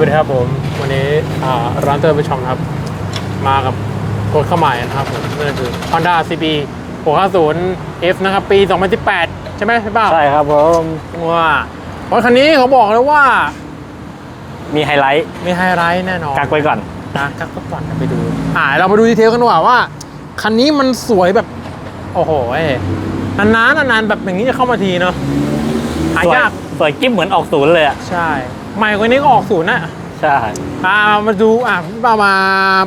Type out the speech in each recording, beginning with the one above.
วัสดีครับผม วันนี้อ่าร้านเตอร์ไปชมนะครับ มากับรถเข้าใหม่นะครับผมนั่นก็คือ Honda CB 650 F นะครับ ปี 2018 ใช่ไหมใช่เปล่าใช่ครับผมว้ารถคันนี้เขาบอกเลยว่า มีไฮไลท์มีไฮไลท์แน่นอนกักไว้ก่อนนะกักก่อนไปดูอ่าเรามาดูดีเทลกันดีกว่าว่า คันนี้มันสวยแบบ โอ้โหเอ้ยนานๆนานๆแบบอย่างนี้จะเข้ามาทีเนาะหาสวยยากสวยกิ๊บเหมือนออกศูนย์เลยอะใช่ ใหม่กว่านี้ก็ออกศูนย์นะใช่อ่ามาดูอะมามา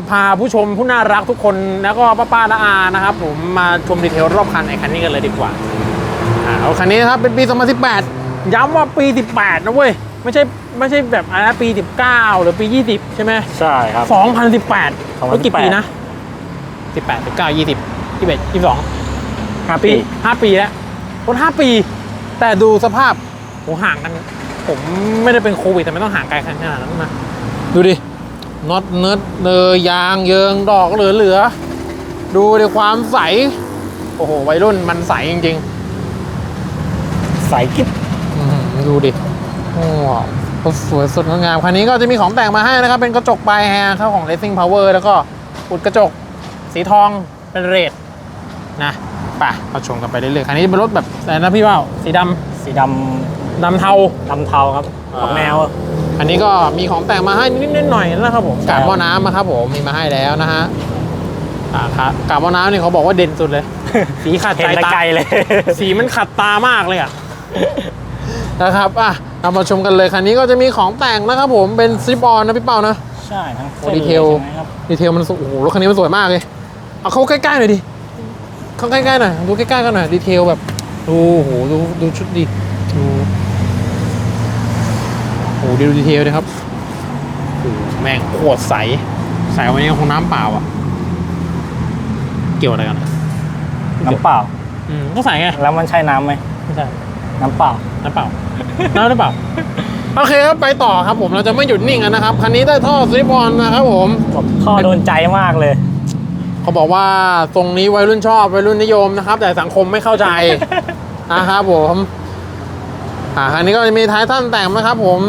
พาผู้ชมผู้น่ารักทุกคนแล้วก็ป้าป้าๆและอานะครับ ผมมาชมดีเทลรอบคันไอ้คันนี้กันเลยดีกว่าอ่าเอาคันนี้นะครับเป็นปี2018 ย้ำว่าปี 18 นะเว้ยไม่ใช่ไม่ใช่แบบอะไรนะปี 19 หรือปี 20 ใช่ไหมใช่ครับ 2018แล้วกี่ปีนะ 18 19 20 21 22ห้าปีปี 5 ปีแล้วคน5 ปี แต่ดูสภาพโหห่างกัน ผมไม่ได้เป็นโควิดแต่ไม่ต้องห่างไกลขนาดนั้นนะ ดูดิน็อตเนิร์ดเนยยางเยิงดอกเหลือเหลือๆดูดิความใส โอ้โห วัยรุ่นมันใสจริงใสกิ๊บๆอื้อหือดูดิโอ้โหสวยสดงดงามคันนี้ก็จะมีของแต่งมาให้นะครับ เป็นกระจกปลายแฮร์เข้าของ Racing Power แล้วก็อุดกระจกสีทองเป็นเรดนะไป่ะเราชมกันไปเรื่อยๆคันนี้เป็นรถแบบอะไรนะพี่ว่าวสีด สีดำดำเทาำดำเทาครับออกอ่าแนว อันนี้ก็มีของแต่งมาให้นิดๆหน่อยๆนะครับผมใช่กาบหม้อน้ำนะครับผมมีมาให้แล้วนะฮะอ่าครับกาบหม้อน้ำนี่เขาบอกว่าเด่นสุดเลย สีขัดเห็นใจแต่ตาไกลเลย สีมันขัดตามากเลยอะ นะครับอะเรามาชมกันเลยคันนี้ก็จะมีของแต่งนะครับผมเป็นซิปออนนะพี่เป้านะ ใช่ทั้งโอ้ดีเทล ใช่ไหมครับดีเทลมันสวยโอ้โหรถคันนี้มันสวยมากเลย เอาเข้าใกล้ๆหน่อยดิเข้าใกล้ๆหน่อยดูใกล้ๆกันหน่อยดีเทลแบบ ดูโอ้โหดูดูชุดดิดูโอ้โหดูดีเทลเลยครับโอ้โหแม่งโคตรใส ใสกวันนี้คงน้ำเปล่าอะ เกี่ยวอะไรกันอะน้ำเปล่า อืมก็ใสไง แล้วมันใช่น้ำไหมไม่ใช่ น้ำเปล่า น้ำเปล่า น้ำหรือเปล่า โอเคครับไปต่อครับผมเราจะไม่หยุดนิ่งกันนะครับ คันนี้ได้ท่อสลิปออนนะครับผมแบบท่อโดนใจมากเลย เขาบอกว่าตรงนี้วัยรุ่นชอบวัยรุ่นนิยมนะครับ แต่สังคมไม่เข้าใจ นะครับผมอ่าอันนี้ก็จะมีท้ายท่านแต่งนะครับผม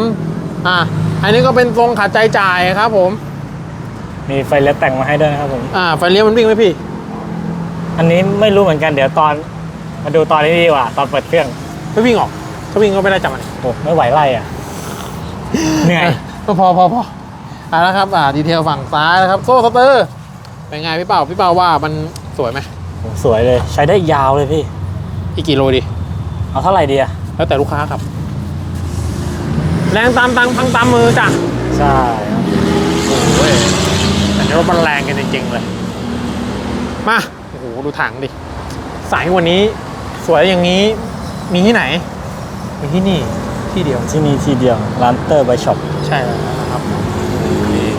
อ่าอันนี้ก็เป็นทรงขัดใจจ่ายครับ ผม มีไฟเลี้ยวแต่งมาให้ด้วยนะครับผม อ่าไฟเลี้ยวมันวิ่งไหมพี่ อันนี้ไม่รู้เหมือนกันเดี๋ยวตอนมาดูตอนนี้ดีกว่าตอนเปิดเครื่องไม่วิ่งออกถ้าวิ่งก็ไม่ได้จับมันโอ้ไม่ไหวไล่อะเหนื่อยก็พอพอพออ่าแล้วครับ อ่าดีเทลฝั่งซ้ายนะครับ โซ่สเตอร์เป็นไงพี่เป่าพี่เป่าว่ามันสวยไหมโอ้สวยเลย ใช้ได้ยาวเลยพี่ อีกกี่โลดี เอาเท่าไหร่ดีอะแล้วแต่ลูกค้าครับ แรงตามตังพังตามมือจ้ะใช่ครับโอ้ยแต่นี่รถมันแรงกันจริงๆเลย มาโอ้โหดูถังดิสายกวันนี้ สวยอย่างนี้มีที่ไหน มีที่นี่ที่เดียว ที่นี่ทีเดียวร้านเตอร์ไบช็อปใช่แล้วนะครับนี่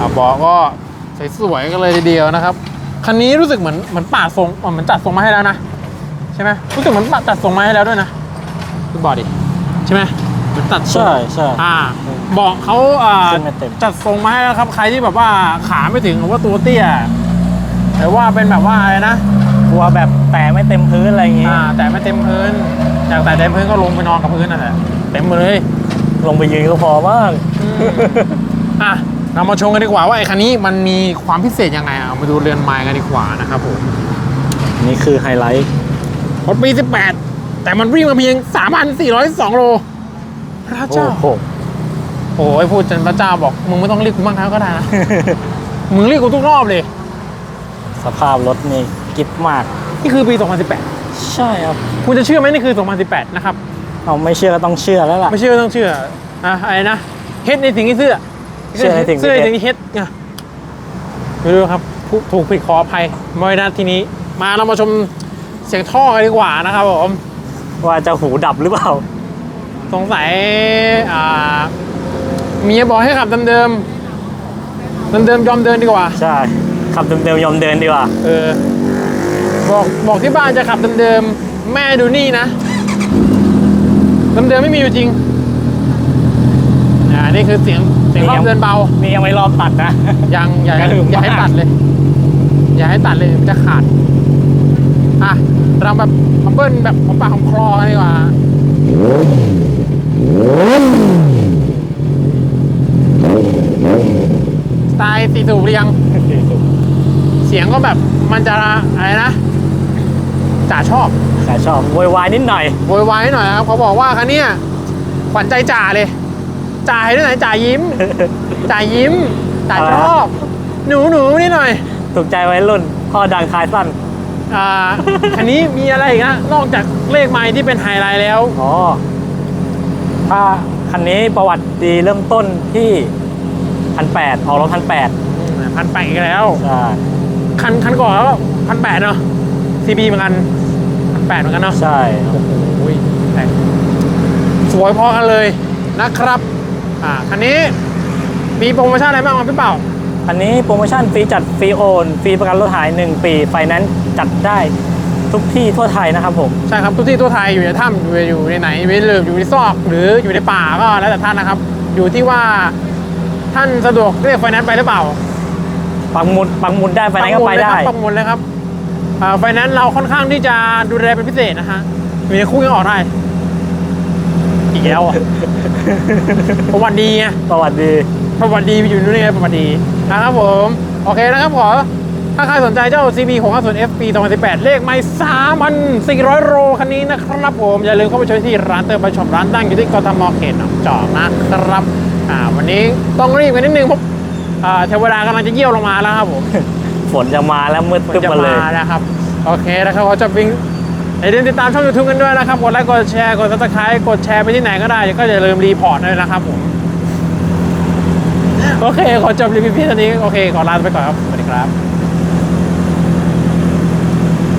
อะเบอกก็สวยๆกันเลยทีเดียวนะครับ คันนี้รู้สึกเหมือนเหมือนปาดทรงเหมือนจัดทรงมาให้แล้วนะใช่ไหมรู้สึกเหมือนปาดจัดทรงมาให้แล้วด้วยนะดูบอดิใช่ไหมเหมือนตัดทรงใช่ใช่อ่าเบอกเขาอ่าขึ้นไม่เต็มจัดทรงมาให้แล้วครับใครที่แบบว่าขาไม่ถึงหรือว่าตัวเตี้ยหรือว่าเป็นแบบว่าอะไรนะกลัวแบบแต่ไม่เต็มพื้นอะไรอย่างงี้อ่าแต่ไม่เต็มพื้นอยากแต่เต็มพื้นก็ลงไปนอนกับพื้นนั่นแหละเต็มหมดเลย ลงไปยืนก็พอบ้างอะเรามาชมกันดีกว่าว่าไอ้คันนี้มันมีความพิเศษยังไงอะมาดูเรือนไม้กันดีกว่านะครับผมนี่คือไฮไลท์ รถปี 18 แต่มันวิ่งมาเพียง 3,402 โล พระโอ้เจ้าโหโอ้ยพูดจนพระเจ้าบอก มึงไม่ต้องเรียกกูบ้างครับก็ได้นะ มึงเรียกกูทุกรอบเลย สภาพรถนี่กิ๊บมาก นี่คือปี 2018 ใช่ครับ คุณจะเชื่อไหมนี่คือ 2018 นะครับ เอาไม่เชื่อก็ต้องเชื่อแล้วล่ะ ไม่เชื่อต้องเชื่ออะอะไรนะ เฮ็ดในสิ่งที่เสื้อเชื่อในสิ่งที่เสื้อในสิ่งที่เฮ็ดไงไม่รู้ครับผู้ถูกผิดขออภัยไม่ได้ทีนี้ มาเรามาชม เสียงท่อกันดีกว่านะครับผมว่าจะหูดับหรือเปล่า สงสัยอ่าเมียบอกให้ขับเดิมๆเดิมๆยอมเดินดีกว่า ใช่ขับเดิมๆยอมเดินดีกว่า เออ บอกบอกที่บ้านจะขับเดิมๆแม่ดูนี่นะเดิมๆไม่มีอยู่จริงอ่านี่คือเสียงเสียงรอบเดินเบา นี่ยังไม่รอบตัดนะ ยังอย่ากระหึ่มอย่าให้มากตัดเลย อย่าให้ตัดเลยมันจะขาด อะ เราแบบมาเบิ้ลแบบของปากของคลอกันดีกว่ารือยังเสียงก็แบบมันจะอะไรนะจ่าชอบแต่ชอบโวยวายนิดหน่อยโวยวายหน่อยครับเขาบอกว่าคันเนี้ยขวัญใจจ่าเลยจ่าให้ด้วยไหนจ่ายิ้มจ่ายิ้มจ่าชอบ หนูหนูนี่หน่อยถูกใจวัยรุ่นพ่อดังคลายสั้น อ่าคันนี้มีอะไรอีกนะนอกจากเลขไม้ที่เป็นไฮไลท์แล้ว อ๋อถ้าคันนี้ประวัติดีเริ่มต้นที่พันแปดออกรถพันแปดพันแปดอีกแล้ว ใช่ คันคันก่อนก็พันแปดเนาะซีบีเหมือนกันพันแปดเหมือนกันเนาะ ใช่โอ้ยแต่สวยพอกันเลยนะครับ อ่า คันนี้มีโปรโมชั่นอะไรบ้างครับพี่เป่า คันนี้โปรโมชั่นฟรีจัดฟรีโอนฟรีประกันรถหาย 1 ปีไฟแนนซ์จัดได้ทุกที่ทั่วไทยนะครับผม ใช่ครับทุกที่ทั่วไทยอยู่ในถ้ำอยู่อยู่ในไหนไม่ลืมอยู่ในซอก หรืออยู่ในป่าก็แล้วแต่ท่านนะครับ อยู่ที่ว่าท่านสะดวกเรียกไฟแนนซ์ไปหรือเปล่าปังหมุดปังหมุดได้ไฟแนนซ์ก็ไปได้ปังหมุดเลยครับอ่าไฟแนนซ์เราค่อนข้างที่จะดูแลเป็นพิเศษนะฮะมีในคู่ยังออกได้อีกแล้วอะประวัติดีไงประวัติดี ประวัติดีอยู่นู่นนี่ไงประวัติดีนะครับผม โอเคนะครับขอถ้าใครสนใจเจ้า CB 6 5 0 F ปี2018 เลขไม่3,400 โลคันนี้นะครับผม อย่าลืมเข้าไปชมที่ร้านเติมไปช็อปร้านตั้งอยู่ที่กทมเขตหนองจอกนะครับอ่าวันนี้ต้องรีบกันนิดนึงเพราะอ่าเทวดากำลังจะเยี่ยวลงมาแล้วครับผมฝนจะมาแล้วมืดฝนตึ๊บจะมาเลยมานะครับโอเคนะครับขอจบวิงอย่าลืมติดตามช่อง YouTube กันด้วยนะครับ กดไลค์ กดแชร์ กด subscribe กดแชร์ไปที่ไหนก็ได้ ก็อย่าลืมรีพอร์ตด้วยนะครับผม โอเค ขอจบรีวิวพี่ตอนนี้ โอเค ขอลาไปก่อนครับ สวัสดีครับ